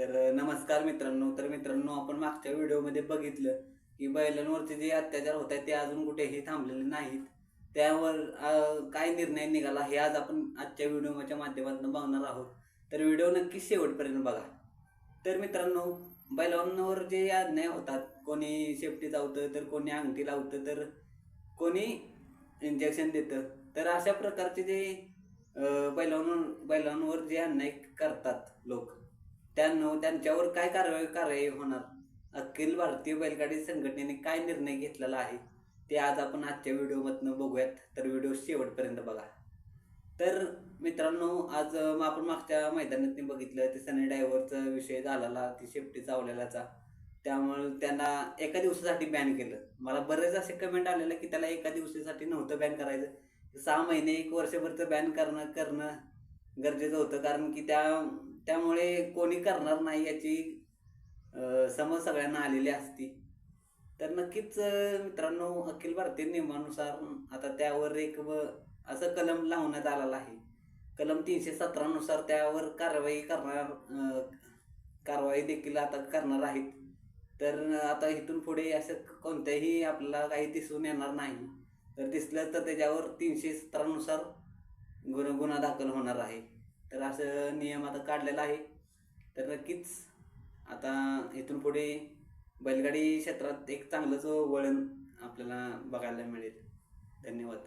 तर नमस्कार मित्रांनो. तर मित्रांनो आपण मागच्या व्हिडिओमध्ये बघितलं की बैलांवरचे जे अत्याचार होत आहेत ते अजून कुठेही थांबलेले नाहीत. त्यावर काय निर्णय निघाला हे आज आपण आजच्या व्हिडिओच्या माध्यमातून बघणार आहोत. तर व्हिडिओ नक्की शेवटपर्यंत बघा. तर मित्रांनो बैलांवर जे अन्याय होतात कोणी सेफ्टी लावतं तर कोणी अंगठी लावतं तर कोणी इंजेक्शन देतं तर अशा प्रकारचे जे बैलांवर बैलांवर जे अन्याय करतात लोक त्यांनो त्यांच्यावर काय कारवाई कारवाई होणार? अखिल भारतीय बैलगाडी संघटनेने काय निर्णय घेतलेला आहे? ते आज आपण आजच्या व्हिडिओमधनं बघूयात. तर व्हिडिओ शेवटपर्यंत बघा. तर मित्रांनो आज आपण मागच्या मैदानात बघितलं ते सनी डायव्हरचा विषय झालेला ती शेफ्टी चावलेलाचा. त्यामुळे त्यांना एका दिवसासाठी बॅन केलं. मला बरेच असे कमेंट आलेलं की त्याला एका दिवसासाठी नव्हतं बॅन करायचं. सहा महिने एक वर्षभरचं बॅन करणं करणं गरजेचं होतं. कारण की त्या त्यामुळे कोणी करणार नाही याची समज सगळ्यांना आलेली असती. तर नक्कीच मित्रांनो अखिल भारतीय नियमानुसार आता त्यावर एक व असं कलम लावण्यात आलेला आहे. कलम तीनशे सतरानुसार त्यावर कारवाई करणार कारवाई देखील आता करणार आहेत. तर आता इथून पुढे असं कोणत्याही आपल्याला काही दिसून येणार नाही. तर दिसलं तर त्याच्यावर तीनशे सतरानुसार गुन्हा गुन्हा दाखल होणार आहे. तर असं नियम आता काढलेला आहे. तर नक्कीच आता इथून पुढे बैलगाडी क्षेत्रात एक चांगलंच वळण आपल्याला बघायला मिळेल. धन्यवाद.